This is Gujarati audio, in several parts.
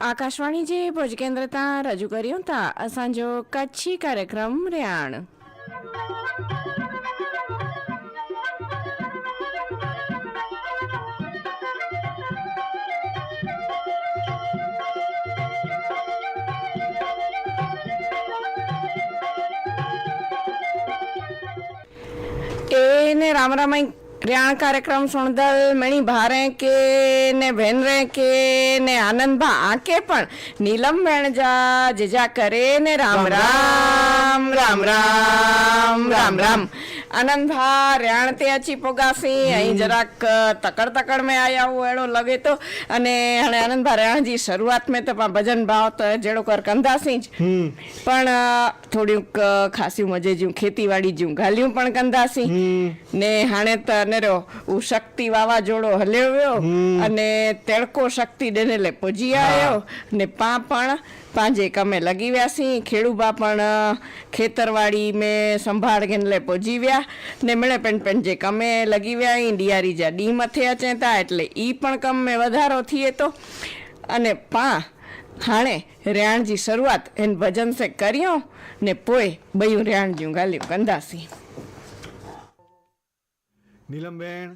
આકાશવાણી જે ભુજ કેન્દ્ર તા રજૂ કર્યું તા અસાંજો કચ્છી કાર્યક્રમ રિયાણ. એને રામ રામાઈ रियाण कार्यक्रम सुणदल मणि भारे के ने भेनरे के ने आनंद भा आके पण नीलम भेण जा जिजा करे ने राम राम राम राम राम राम, राम, राम, राम, राम, राम, राम આનંદભા રેણ ત્યાંચી પોગાસી. અહીં જરાક તકડ તકડ મેં આયા હું એડો લગે તો. અને હણે આનંદભા રેણજી શરૂઆત મેં તો ભજન ભાવ તો જેડો કર કંધાસી જ. પણ થોડીક ખાસી મજે જ્યું ખેતીવાડી જ્યું ગાલ્યું પણ કંધાસી. ને હાણે તો નરો હું શક્તિ વાવાઝોડો હલેવ્યો. અને તેડકો શક્તિ ડેને લે પોજી આવ્યો ને પા પણ પાંजे કમે લગી વ્યા સી. ખેડૂબા પણ ખેતરવાડી મેં સંભાળ ગેનલે પહોંચી વ્યા. ને મળે પેન પેન જે કમે લગી વ્યા એ ડિયારી જા ડી મથે અચેતા એટલે એ પણ કમ મેં વધારો થઈએ તો. અને પા, હાણે રેણજી શરૂઆત એને ભજન સે કર્યો ને પોય બયું રેણજ્યું ગાલ્યું, કંદાસી. નીલમબેન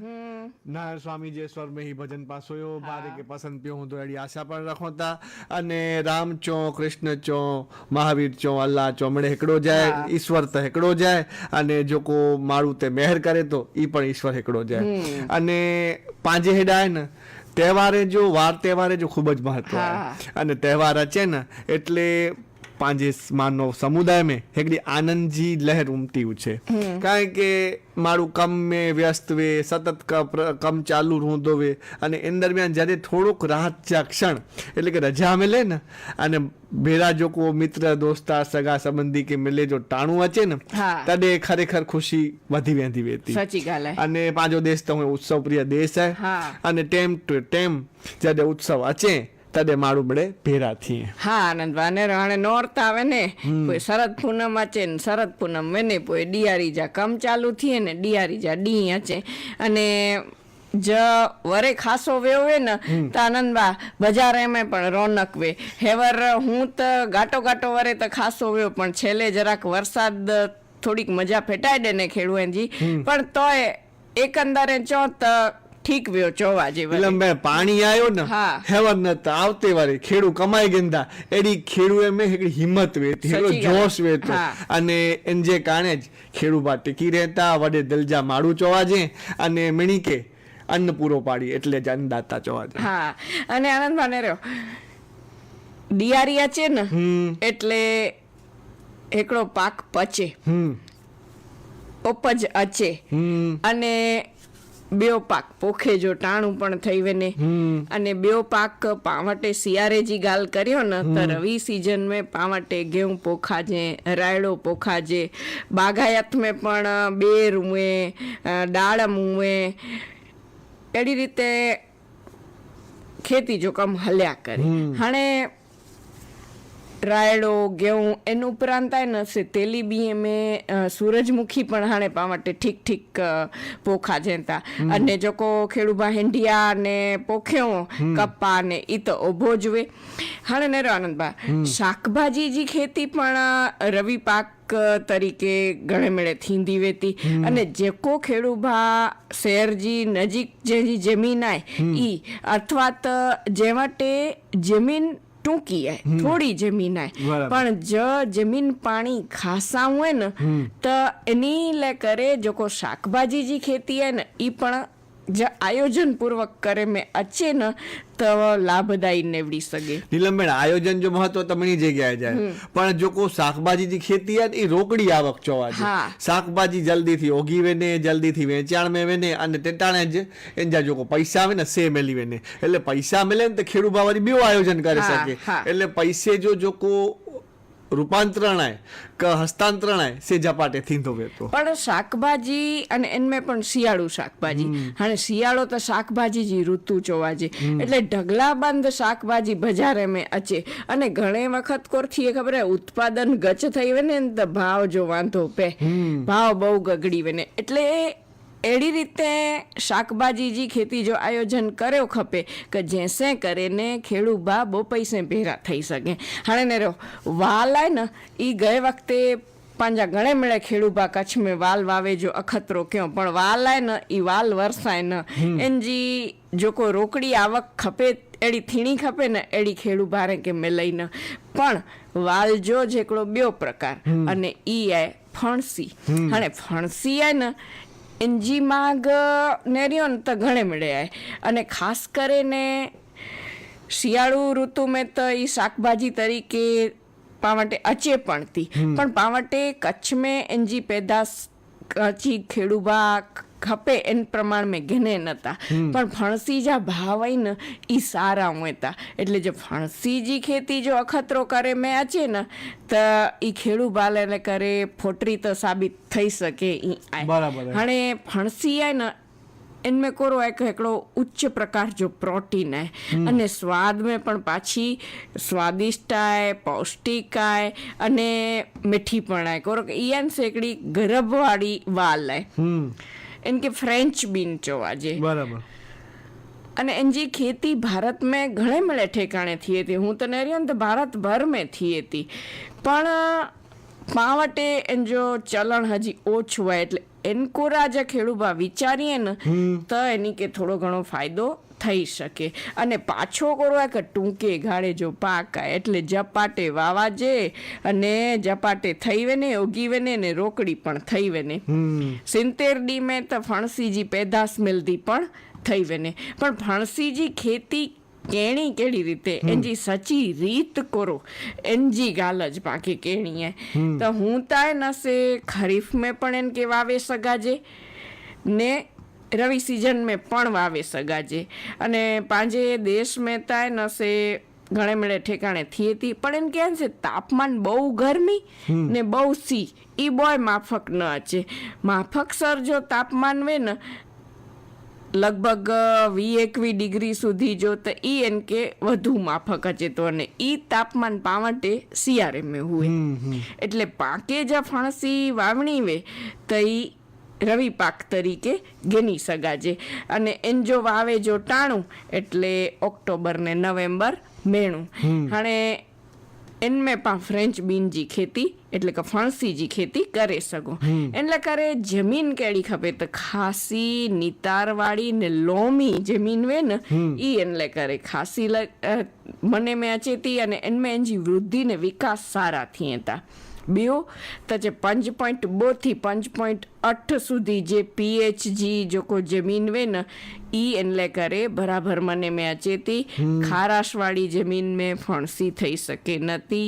નારાયણ સ્વામી જે સ્વર મેહી ભજન પાસોયો ભારે કે પસંદ પ્યો હું દોડી આશા પણ રાખો તા અને રામ ચો કૃષ્ણ ચો મહાવીર ચો અલ્લાહ ચો મણે હેકડો જાય ઈશ્વર તો હેકડો જાય. અને જો કો મારું તે મહેર કરે તો ઈ પણ ઈશ્વર હેકડો જાય. અને પાંજે હેડાય ને તહેવારે જો વાર તહેવારે જો ખૂબ જ મહત્વ અને તહેવાર રચે ને એટલે પાંजे માનો समुदाय में हिकिड़ी आनंद जी लहर उमटी છે કારણ કે મારું કામ મેં વ્યસ્ત વે સતત કામ ચાલુ રૂંધો વે અને એ દરમિયાન જ્યારે થોડુંક રાહત ક્ષણ એટલે કે રજા મેલે ને અને ભેરા જો કો મિત્ર દોસ્તાર સગા સંબંધી કે મિલે જો ટાણું અચે ને તડે ખરેખર ખુશી વધી વેંધી વેતી અને પાંજો દેશ તો ઉત્સવ પ્રિય દેશ હે. અને ટેમ ટુ ટેમ જ્યારે ઉત્સવ અચે તદે માળું બળે ભેરા થઈએ હા આનંદ વાને રાણે નોર્થ આવે ને કોઈ શરદ પૂનમ અચે ને શરદ પૂનમ વેને પોઈ ડિયારી જા કમ ચાલુ થઈએ ને ડિયારી જા ડી અચે અને જ વરે ખાસો વેવે ને તો આનંદબા બજાર એમાં પણ રોનક વે. હેવર હું તો ગાટો ગાટો વરે તો ખાસો વેવ પણ છેલ્લે જરાક વરસાદ થોડીક મજા ફેટાઈ દે ને ખેડૂએનજી પણ તોય એકંદરે ચો તો ઠીક વ્યો ચોવા જેવા એટલે મેં પાણી આવ્યો ને હેવન નતા આવતે વારે ખેડુ કમાઈ ગંદા. એડી ખેડુ એ મેં એકડી હિંમત વેતી એડો જોશ વેતો અને એન જે કારણે જ ખેડુ બા ટીકી રહેતા વડે દલજા માડું ચોવા જે અને મિણીકે અન્ન પૂરો પાડી એટલે જ અન્નદાતા ચોવા જે હા. અને આનંદ માને રહ્યો. દિયારી છે ને એટલે એકડો પાક પચે. ઉપજ અચે. અને બેવ પાક પોખે જો ટાણું પણ થઈ વેને. અને બેવ પાક પાવટે શિયારે જી ગાલ કર્યો ને તો રવિ સિઝન મેં પાવટે ઘેઉં પોખાજે રાયડો પોખાજે બાગાયત મેં પણ બેર ઉમે ડાળમ ઉમે. એડી રીતે ખેતી જોખમ હલ્યા કરે. હાણે રાયડો ઘઉં એનું ઉપરાંત નસે તેલી બી અમે સૂરજમુખી પણ હાણેપા માટે ઠીક ઠીક પોખા જેતા અને જોકો ખેડૂબા હેંડિયા ને પોખ્યો કપ્પા ને ઈ તો ઊભો જુએ હાણે નેરો આનંદબા શાકભાજી જી ખેતી પણ રવિ પાક તરીકે ઘણે મેળે થીંદી વેતી. અને જેકો ખેડૂબા શહેરજી નજીક જે જમીન આય ઈ અથવા તો જે માટે જમીન ટૂંકી આય થોડી જમીન આય. પણ જ જમીન પાણી ખાસા હોય ને તો એની લે કરે જેકો શાકભાજી જી ખેતી આય ને એ પણ જ આયોજન પૂર્વક કરે મેં અચે ને તો લાભદાયી નીવડી શકે. નીલમબેન આયોજન જો મહત્વ તમારી જગ્યાએ જાય. પણ જો કોઈ શાકભાજીની ખેતી હોય એ રોકડી આવક જોવા છે શાકભાજી શાકભાજી જલ્દીથી ઓગી વેને જલ્દીથી વેચાણ મે વેને અને તેટાણે જ એના જો પૈસા આવે ને સે મેલી વેને. એટલે પૈસા મળે ને તો ખેડૂત ભાવરી બેવ આયોજન કરી શકે. એટલે પૈસે જો જો કો રૂપાંતરણ આય કે હસ્તાંતરણાય સે ઝપાટે થીંધો વેતો પણ શાકભાજી અને એનમેં પણ શિયાળુ શાકભાજી. હાણે શિયાળો તો શાકભાજી જી ઋતુ જોવા જે. એટલે ઢગલાબંધ શાકભાજી બજારે મેં અચે. અને ઘણે વખત કોરથી એ ખબર હે ઉત્પાદન ગચ થઈ વેને ને તો ભાવ જો વાંધો પે. ભાવ બહુ ગગડી વેને એટલે એડી રીતે શાકભાજીજી ખેતી જો આયોજન કર્યો ખપે કે જેસે કરીને ખેડૂબા બહુ પૈસે ભેરા થઈ શકે. હાણે ને રહો વાલ આય ને એ ગયે વખતે પાંજા ઘણે મળે ખેડૂબા કચ્છ મેં વાલ વાવે જો અખતરો ક્યો પણ વાલ આય ને એ વાલ વરસાય ને. એનજી જો કોઈ રોકડી આવક ખપે એડી થીણી ખપે ને એડી ખેડૂ ભારે કે મેં લઈને. પણ વાલજો જેકડો બ્યો પ્રકાર અને ઈ આય ફણસી. અને ફણસી આય ને એનજીમાં નેર્યો ને તો ઘણે મળ્યા અને ખાસ કરીને શિયાળુ ઋતુ મેં તો એ શાકભાજી તરીકે પાવટે અચે પણતી. પણ પાવટે કચ્છ મેં એનજી પેદાશ કચ્છી ખેડુબાક ખપે એન પ્રમાણ મેં ઘેને નતા. પણ ફણસીજા ભાવ ને એ સારા હતા એટલે જે ફણસીજી ખેતી જો અખતરો કરે મેં આચે ને તો એ ખેડૂ બાલેને કરે ફોટરી તો સાબિત થઈ શકે ઈ અને ફણસી આય ને એનમે કોરો એક એકડો ઉચ્ચ પ્રકાર જો પ્રોટીન હે અને સ્વાદ મેં પણ પાછી સ્વાદિષ્ટાય પૌષ્ટિકાય અને મીઠી પણ આય. કોરો ઈયન સેકડી ગરબવાળી વાલ હે कोरो कि इहा से हिकिड़ी गरब वारी वाल आहे हम्म इनके फ्रेंच बीन चवा जे બરાબર અને એની ખેતી ભારત મેં ઘણે મળે ઠેકાણે થी હતી હું તને રહ્યો ને તો ભારતભર મેં થी હતી પણ પાવટે એન જો ચલણ હજી ઓછું હોય એટલે એનકોરા જે ખેડૂબા વિચારીએ ને તો એની કે થોડો ઘણો ફાયદો થઈ શકે. અને પાછો કરો કે ટૂંકે ગાળે જો પાક આવે એટલે જપાટે વાવા જે અને જપાટે થઈ વેને ઉગી વેને ને રોકડી પણ થઈ વેને. સિત્તેર ડી મેં તો ફણસીજી પેદાશ મિલતી પણ થઈ વેને. પણ ફણસીજી ખેતી કેણી કેડી રીતે. એની સચી રીત કરો. એનજી ગાલ જ પાકી કેણી હે. તો હું તાય નસે ખરીફ મેં પણ એન કે વાવે સગાજે. ને રવિ સિઝન મેં પણ વાવે સગાજે અને પાંજે દેશ મેં તાય નસે ઘણે મળે ઠેકાણે થી હતી. પણ એમ કહે છે તાપમાન બહુ ગરમી ને બહુ સી ઈ બોય માફક ન અચે માફક સર જો તાપમાન વે ને લગભગ વી એકવી ડિગ્રી સુધી જો તો એ એન કે વધુ માફક અચે તો. અને ઈ તાપમાન પાવટે શિયાળે મેં હમ એટલે પાકે જ ફણસી વાવણી વે તો ઈ રવિ પાક તરીકે ગેની સગાજે અને એન જો વાવે જો ટાણું એટલે ઓક્ટોબર ને નવેમ્બર મેણું. અને એનમે પણ ફ્રેન્ચ બીનજી ખેતી એટલે કે ફણસીજી ખેતી કરે શકો એટલે કરે જમીન કેડી ખપે તો ખાસી નિતારવાળી ને લોમી જમીન વે ને ઈ એટલે કરે. ખાસી મને મેં અચેતી અને એનમે એનજી વૃદ્ધિ ને વિકાસ સારા થયેતા. ॿियो त जे पंज पॉइंट ॿोथी पंज पॉइंट अठ સુધી जे पी एच जी जेको ज़मीन वे न ई इन लाइ करे बराबरि मने में अचे थी खाराश वारी ज़मीन में फणसी थी सघे नथी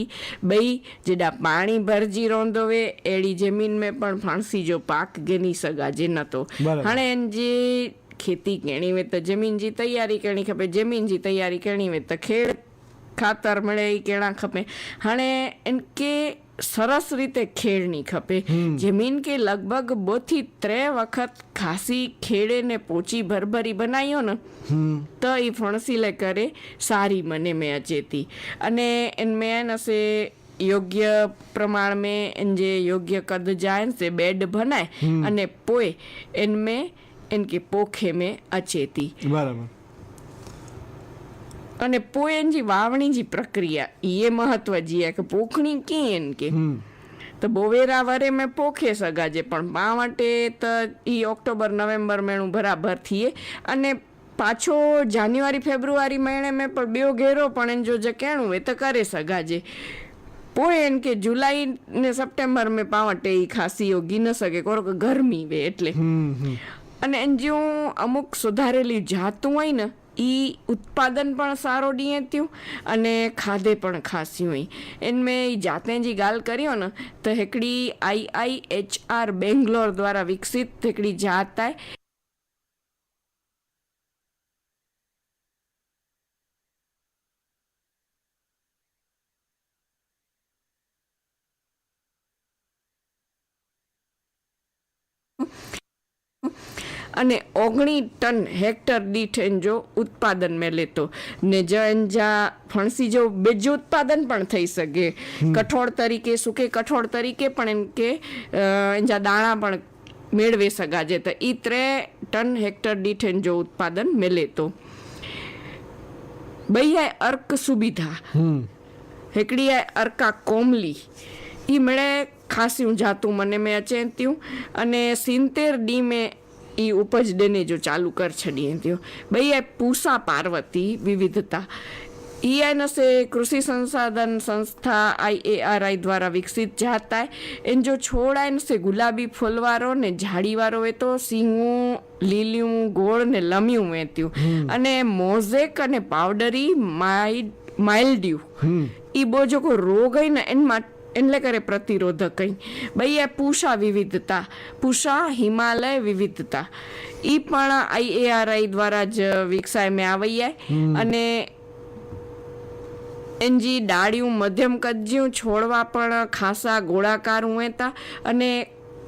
ॿई जेॾा पाणी भरिजी रहंदो हुए अहिड़ी ज़मीन में पण फणसी जो पाक गिनी सघाजे नथो हाणे हिन जी खेती करिणी हुई त ज़मीन जी तयारी करिणी खपे ज़मीन जी तयारी करिणी हुई त खेड़ खातर मिड़ेई कहिड़ा खपे हाणे इनखे સરસ રીતે ખેડની ખપે. જમીન કે લગભગ બોથી ત્રે વખત ખાસી ખેડે ને પોચી ભરભરી બનાવ્યો ને. તો એ ફણસીલે કરે સારી મને મેં અચેતી. અને મેં હશે યોગ્ય પ્રમાણ મેં જે યોગ્ય કદ જાય ને બેડ બનાય અને પોય એન મેં એન કે પોખે મેં અચેતી. બરાબર. અને પોએનજી વાવણીજી પ્રક્રિયા એ મહત્વ જીએ કે પોખણી કેન કે. તો બોવેરા વરે મેં પોખે સગાજે પણ મા માટે તો એ ઓક્ટોબર નવેમ્બર મેણું બરાબર થઈએ અને પાછો જાન્યુઆરી ફેબ્રુઆરી મહિને મેં પણ બેઓ ઘેરો પણ એને જો જે કેણું એ તો કરે સગાજે. પોએન કે જુલાઈ ને સપ્ટેમ્બર મેં પાવટે એ ખાંસીઓ ગી ન શકે કોરો ગરમી વે એટલે. અને એન જે અમુક સુધારેલી જાતું હોય ને એ ઉત્પાદન પણ સારો ડીએ થયું અને ખાધે પણ ખાસી હોય. એને મેં જાતે જે ગાલ કર્યો ને તો હેકડી આઈઆઈએચઆર બેંગ્લોર દ્વારા વિકસિત હેકડી જાતાય અને ઓગણી ટન હેક્ટર દીઠ એન્જો ઉત્પાદન મેલે તો ને જ અંજા ફણસી જેવું બીજું ઉત્પાદન પણ થઈ શકે. કઠોળ તરીકે સૂકે કઠોળ તરીકે પણ એમ કે એંજા દાણા પણ મેળવી શકાશે તો એ ત્રે ટન હેક્ટર દીઠ એન્જો ઉત્પાદન મેલે તો બૈયાએ અર્ક સુવિધા. હેકડીએ અર્કા કોમલી. એ મળે ખાસી જાતું મને મેં અચેત્યું. અને સિત્તેર ડી મેં એ ઉપજ દેને જો ચાલુ કર છડીએ થયો. બૈયા પૂસા પાર્વતી વિવિધતા. ઈએનએસએ કૃષિ સંસાધન સંસ્થા આઈએઆરઆઈ દ્વારા વિકસિત જાતા એન જો છોડ સે ગુલાબી ફૂલવારો ને ઝાડીવારો વેતો સિંહું લીલિયું ગોળ ને લમ્યું વેત્યું. અને મોઝેક અને પાવડરી માઇલ્ડ્યુ. એ બહુ જો કોઈ રોગ હોય ને એમાં એટલે કરે પ્રતિરોધક કંઈ. ભાઈ એ પૂષા વિવિધતા. પૂષા હિમાલય વિવિધતા. એ પણ આઈએઆરઆઈ દ્વારા જ વિકસાય મેં આવી અને એનજી ડાળિયું મધ્યમ કદજ્યું છોડવા પણ ખાસા ગોળાકાર ઉમેતા અને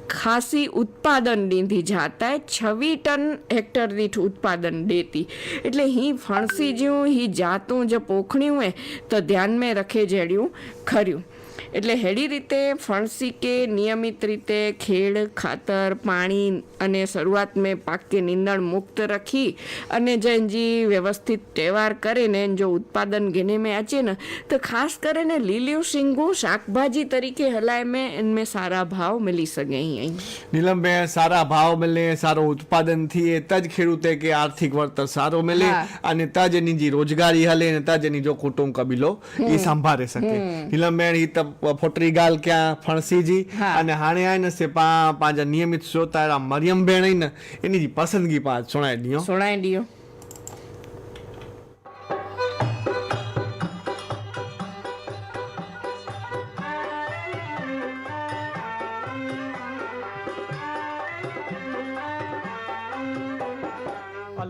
ખાસી ઉત્પાદન દીધી જાતા છવી ટન હેક્ટર દીઠ ઉત્પાદન દેતી. એટલે હી ફણસી જ્યું હી જાતું જ પોખણ્યું હે તો ધ્યાન में રખે જેડ્યું ખર્યું. એટલે હેડી રીતે ફણસી કે નિયમિત રીતે ખેડ ખાતર પાણી અને શરૂઆત મેં પાક કે નિંદણ મુક્ત રખી અને જૈનજી વ્યવસ્થિત તહેવાર કરીને જો ઉત્પાદન ઘેને મેં આચે ને તો ખાસ કરીને લીલ્યું શીંગું શાકભાજી તરીકે હલાય મેં એનમે સારા ભાવ મિલી શકે અહીં. નીલમ મેં સારા ભાવ મળે સારો ઉત્પાદનથી એ તજ ખેડૂતે કે આર્થિક વળતર સારો મળે અને તજ એની જે રોજગારી હલે અને તજ એની જો કુટુંબ કબીલો એ સંભાળે શકે. નીલમબેન એ તો ફોટરી ગાલ ક્યાં ફણસીજી. અને હાણે આય ને સે પા પાંજા નિયમિત શ્રોતા મરિયમ બેણ ને એની પસંદગી પા સુણાય દિયો સોળાઈ ડીયો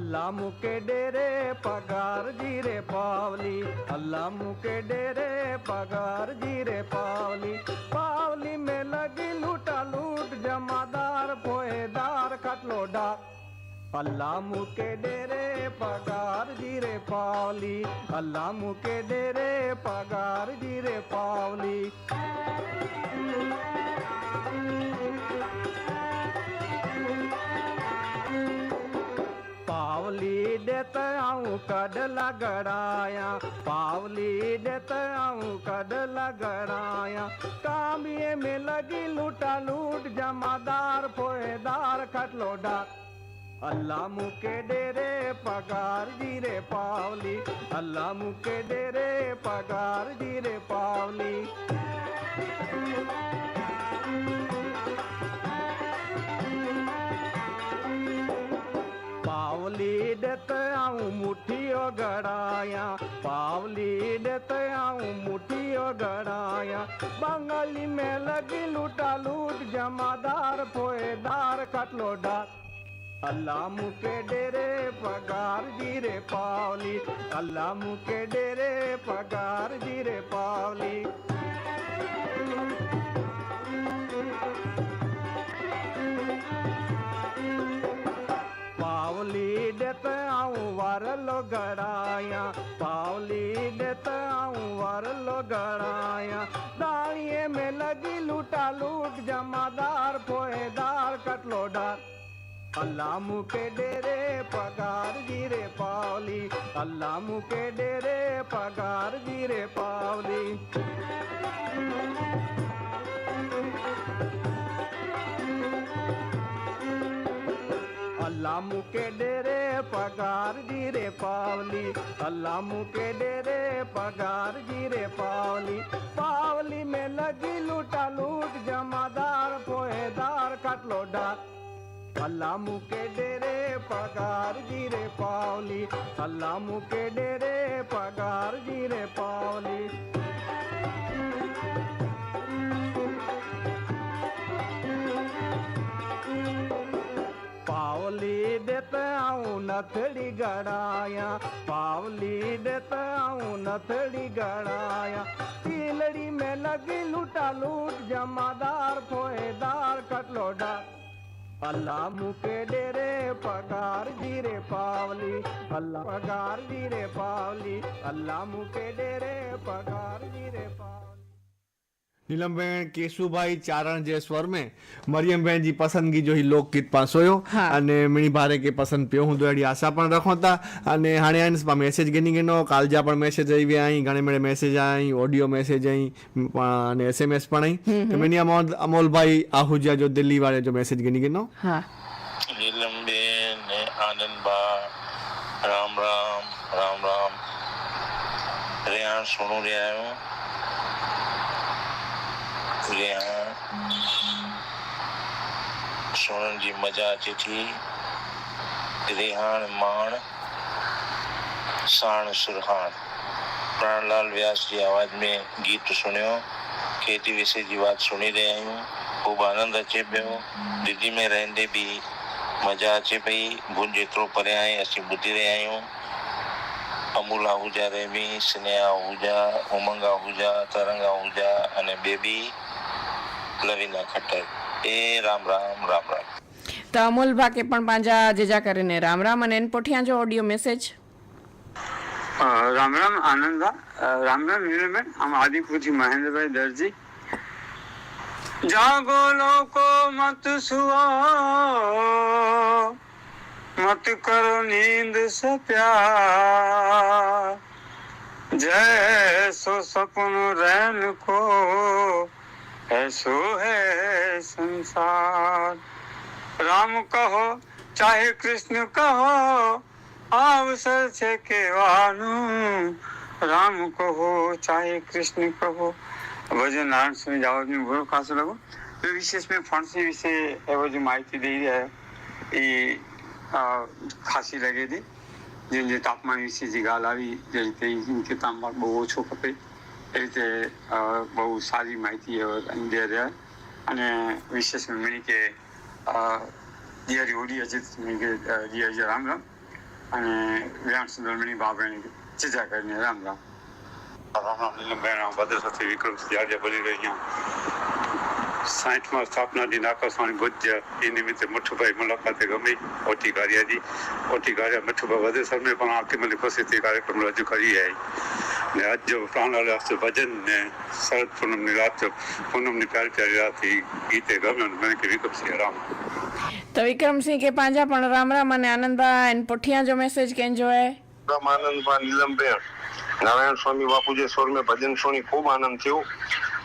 अल्लाह मुके डेरे पगार जीरे पावली अल्लाह मुके डेरे पगार जीरे पावली पावली में लगी लूटा लूट जमादार पोएदार कटलो डाक अल्लाह मुके डेरे पगार जीरे पावली अल्लाह मुके डेरे पगार जीरे पावली પાવલી દેત આવું કડલા ગળાયા પાવલી દેત આવું કડલા ગળાયા કામીએ મે લગી લૂટા લૂટ જમાદાર ફોએદાર ખટલો ડાર અલ્લાહ મુકે ડેરે પગાર જીરે પાવલી અલ્લાહ મુકે ડેરે પગાર જીરે પાવલી देत आऊँ मुठियो गड़ाया पावली देत आऊँ मुठियो गड़ाया बंगाली में लगी लूटा लूट जमादार फोएदार कटलो डाक अल्लाह मुके डेरे पगार जीरे पावली। अल्लाह मुके डेरे पगार जीरे पावली। આવું વારલો ગળાયા પાવલી દેતા આવું વારલો ગળાયા દાળીએ મેં લગી લૂટા લૂટ જમાદાર ફોએદાર કટલો ડાર અલ્લાહ મુકે ડેરે પગાર જીરે પાવલી. અલ્લાહ મુકે ડેરે પગાર જીરે પાવલી. અલ્લાહ મુકે ડેરે पगार जीरे पावली, अल्लाह मुके डेरे पगार जीरे पावली। पावली में लगी लूटा लूट, जमादार पोएदार कटलो डार। अल्लाह मुके डेरे पगार जीरे पावली, अल्लाह मुके डेरे पगार जीरे पावली। देत नथड़ी गड़ाया। पावली देत नथड़ी गड़ाया। तिलड़ी में लगी लूटा लूट जमादार फोएदार कटलो डार अल्लाह मुके डेरे पगार जीरे पावली, अल्लाह पगार जीरे पावली, अल्लाह मुके डेरे पगार जीरे पावली। નીલમબેન કેશુભાઈ ચારણ જે સ્વર મેં મરિયમબેન જી પસંદગી જો લોકગીત પાસોયો અને મિણી ભારે કે પસંદ પ્યો હું દોડી આશા પણ રખોતા અને હાણે આને મેસેજ ગની ગનો કાલજા પણ મેસેજ આવી અહીં ઘણે મેળે મેસેજ અહીં ઓડિયો મેસેજ અહીં અને એસએમએસ પણ અહીં મેની અમોલ અમોલભાઈ આહુજા જો દિલ્હી વાળે જો મેસેજ ગની ગનો. હા. નીલમબેન ને આનંદબા રામ રામ રામ રામ. રેહાણ સોનું રેહાયું રેહાણ सोनन जी मजा अचे थी रिहाण माण साण सुरहाण प्राणलाल व्यास जी आवाज में गीत सुनियो खेती विषय जी बात सुनी रहिया आहियूं ख़ूब आनंद अचे पियो दिल्ली में रहंदे बि मजा अचे पई भुज जेतिरो परे आहे असीं ॿुधी रहिया आहियूं अमूल आहूजा रेमी स्नेहा आहूजा उमंग आहूजा तरंग आहूजा અને બેબી લવિંગા ખટ્ટર. એ રામ રામ રામ રામ. તો અમૂલ ભાકે પણ પાંજા જેજા કરીને રામ રામ અને એન પોઠિયા જો ઓડિયો મેસેજ રામ રામ આનંદા રામ રામ નીલમેન આમ આદિપુરથી મહેન્દ્રભાઈ દરજી. જાગો લોકો મત સુવા. મત કરો નીંદ સપ્યા. જય સો સપનું રેન કો. ऐसो है संसार राम कहो चाहे कृष्ण कहो अवसर છે કહેવાનું રામ કહો ચાહે કૃષ્ણ કહો ભજન નારાયણ સ્વામી જાવજની ઘણો ખાસ લાગો તો વિશેષ મેં ફણસી વિશે એવો જે માહિતી દઈ રહ્યા એ અ, ખાસી લાગી હતી જે જે તાપમાન વિશે જે ગાલ આવી જે રીતે એમ કે તાપમાન બહુ ઓછો ખપે એ રીતે બહુ સારી માહિતી એ અને વિશેષ મેં કે દિયારી ઓડી અજીત દિયાજી રામ રામ. અને વ્યાણ સુંદરમણી બાબાની ચિજા કરીને રામ રામ. રામ રામ નીલમબેન રામ ભદ્ર વિક્રમ આજે બોલી રહ્યા. સ્થાપના દિન આકાશવાણી ભુજ એ નિમિત્તે મઠુભાઈ મુલાકાતે ગમી, ઓટી કાર્યાજી ઓટી કાર્ય મઠુભાઈ વધે સરને પણ મને ખુશીથી કાર્યક્રમ રજૂ કરી આવી ને આજ જો પ્રાણલાલ આસ્તે ભજન ને શરદ પૂનમની રાત પૂનમની પ્યારી પ્યારી રાત એ ગીતે ગમ્યો મને કે વિક્રમસિંહ રામ. તો વિક્રમસિંહ કે પાંજા પણ રામ રામ અને આનંદા એન પોઠિયા જો મેસેજ કેન જો હે રામ આનંદમાં નીલમબેન નારાયણ સ્વામી બાપુજી સ્વર મેં ભજન સુણી ખૂબ આનંદ થયો.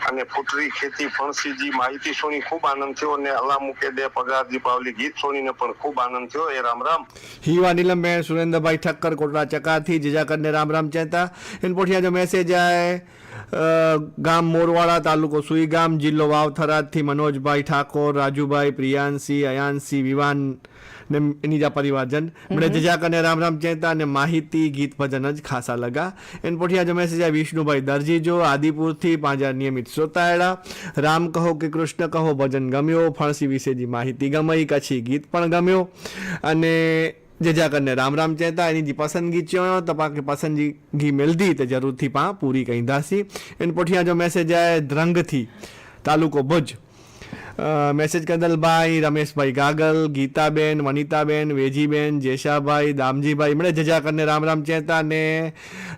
અને પુત્રી ખેતી ફણસીજી માહિતી સોની ખૂબ આનંદ થયો અને અલા મુકે દે પગાર દીપાવલી ગીત સોનીને પણ ખૂબ આનંદ થયો. એ રામ રામ. हीवा नीलम में सुरेंद्रभाई ठक्कर कोटला चकाथी जिजाकर ने રામ राम चहता इन पोठिया जो मैसेज आए ગામ મોરવાડા તાલુકો સુઈગામ, જિલ્લો વાવથરાદથી મનોજભાઈ ઠાકોર, રાજુભાઈ પ્રિયાંશી અયાંશી વિવાન ને એની જા પરિવારજન. મને જજા કને રામ રામ ચેતા અને માહિતી ગીત ભજન જ ખાસા લગા. એન પોઠી આજે મેસેજ આ વિષ્ણુભાઈ દરજી જો આદિપુરથી પાંજા નિયમિત શ્રોતા એડા રામ કહો કે કૃષ્ણ કહો ભજન ગમ્યો. ફણસી વિશેજી માહિતી ગમઈ કચ્છી ગીત પણ ગમ્યો. અને જજા કરને રામ રામ ચેતા એની જે પસંદગી ચયો તપાકે પસંદગી મિલતી તો જરૂરથી પા પૂરી કહીદાસી એન પોઠિયા જો મેસેજ આય ધ્રંગથી તાલુકો ભુજ. મેસેજ કંદલભાઈ રમેશભાઈ ગાગલ ગીતાબેન વનિતાબેન વેજીબેન જેશાભાઈ દામજીભાઈ મળે જજા કરીને રામ રામ ચેતા ને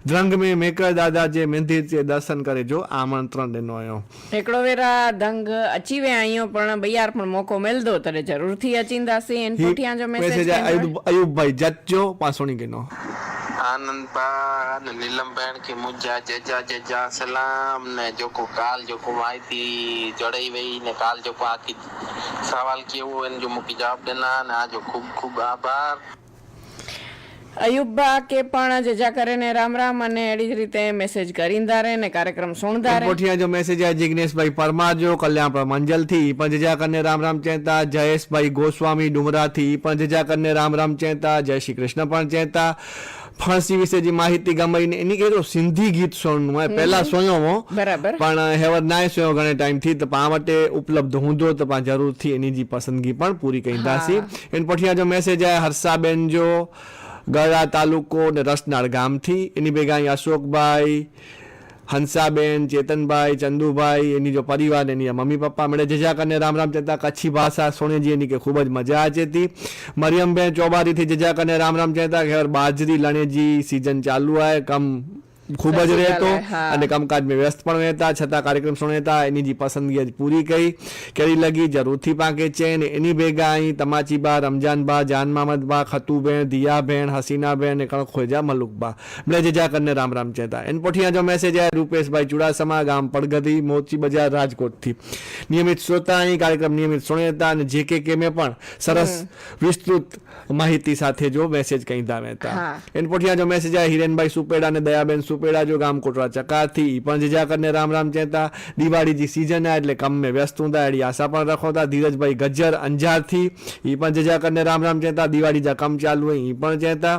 ધ્રંગ મે મેકર દાદા જે મંદિર છે દર્શન કરે જો આમંત્રણ લેનો આવ્યો એકડો વેરા ધંગ અચીવે આયો પણ બયાર પણ મોકો મેલદો તને જરૂરથી અચિંદાસી એન પોઠિયા જો મેસેજ આયુબભાઈ જચ્ચો પાસોણી ગનો અયુબ અયુબભાઈ જજો પાસોણી કિનો આનંદબા ને નીલમબેન કે મુજા જજા જજા સલામ ને જોકો કાલ જોકો માહિતી જડાઈ વઈ ને કાલ જોકો આખી સવાલ કેવો એને જો મૂકી જવાબ દેના ને આજો ખૂબ ખૂબ આભાર અયુબા કે પણ જજા કરે ને રામ રામ અને એડી જ રીતે મેસેજ કરીંદા રહે ને કાર્યક્રમ સુણતા રહે કોઠિયા જો મેસેજ આ જિગ્નેશભાઈ પરમાર જો કલ્યાણ મંજલથી ઈ પણ જજા કરને રામ રામ ચેતા જયેશભાઈ ગોસ્વામી ડુમરા થી ઈ પણ જજા કરને રામ રામ ચેતા જય શ્રી કૃષ્ણ પણ ચેતા ફાંસી વિશે જે માહિતી ગમાઈ ને એની કહેતો સિંધી ગીત સોણનું હોય પહેલા સોયો હો બરાબર. પણ હેવર નાય સોયો ઘણે ટાઈમથી. તો પા માટે ઉપલબ્ધ હુંદો તો પા જરૂરથી એની જે પસંદગી પણ પૂરી કરી દાસી એન પઠિયા જો મેસેજ આયા હર્ષાબેન જો ગળા તાલુકો ને રસનાળ ગામથી. એની ભેગા અહીં અશોકભાઈ હંસાબેન, ચેતનભાઈ, ચંદુભાઈ, એની જો પરિવાર, એની મમ્મી પપ્પા મળે જજા કરીને રામ રામ કહેતા કચ્છી ભાષા સોનેજીની કે ખૂબ જ મજા આચેતી મરિયમબેન ચોબારીથી જજા કરીને રામ રામ કહેતા કે બાજરી, લણેજી સિઝન ચાલુ આય કમ ખૂબ જ રહેતો અને કામકાજમાં વ્યસ્ત પણ રહેતા છતાં કાર્યક્રમ સુણેતા એની જે પસંદગી પૂરી કરી કેરી લગી જરૂરથી પાંકે ચેન એની ભેગા અહીં તમાચીબા રમજાનબા જાન ખતુબેન દિયાબેન હસીનાબેન ને કણ ખોજા મલુકબા. બ્લે જજા કરને રામ રામ ચેતા. એન પોઠિયા જો મેસેજ આવે રૂપેશભાઈ ચુડાસમા ગામ પડગધી મોચી બજાર રાજકોટથી. નિયમિત શ્રોતા અહીં કાર્યક્રમ નિયમિત સુણેતા અને જે કે કેમે પણ સરસ વિસ્તૃત માહિતી સાથે જો મેસેજ કહી દાવે હતા એન પોઠિયા જો મેસેજ આવે હિરેનભાઈ સુપેડા અને દયાબેન સુ જો ગામ કોટરા ચકાથી પણ જજા કરને રામ રામ ચેતા દિવાળી જી સીઝન આ એટલે કમ મેં વ્યસ્ત ਹੁੰਦਾ એડી આશા પણ રખોતા ધીરજભાઈ ગજ્જર અંજારથી એ પણ જજા કરને રામ રામ ચેતા દિવાળી જા કમ ચાલુ હોય ઈ પણ ચેતા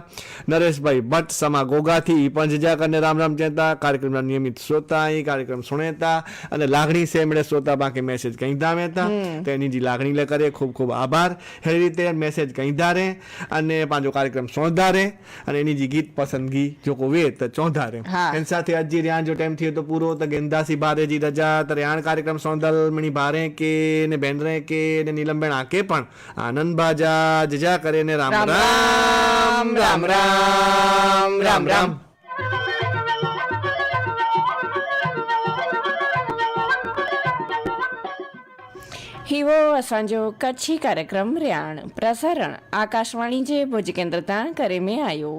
નરેશભાઈ ભટ્ટ સમા ગોગાથી એ પણ જજા કરને રામ રામ ચેતા કાર્યક્રમના નિયમિત શ્રોતા એ કાર્યક્રમ સુણેતા અને લાગણી સેમડે શ્રોતા બાકી મેસેજ કઈ દામેતા તો એની જે લાગણી લે કરે ખૂબ ખૂબ આભાર. એ રીતે મેસેજ કઈ ધારે અને પાંચો કાર્યક્રમ સોંધારે અને એની જે ગીત પસંદગી જો કોઈ વે તો ચોંધારે. એની સાથે અજી રિયાન જો ટાઈમ થયો તો પૂરો તો ગેંદાસી ભારેજી રજા તો રિયાન કાર્યક્રમ સોંદલમણી ભારે કે ને બેનરે કે ને નીલમબેન આકે પણ આનંદ બાજા જજા કરે ને રામ રામ રામ રામ રામ રામ હિવો અસાંજો કચ્છી કાર્યક્રમ રિયાણ પ્રસારણ આકાશવાણી જે ભુજ કેન્દ્ર તાં કરે મેં આવ્યો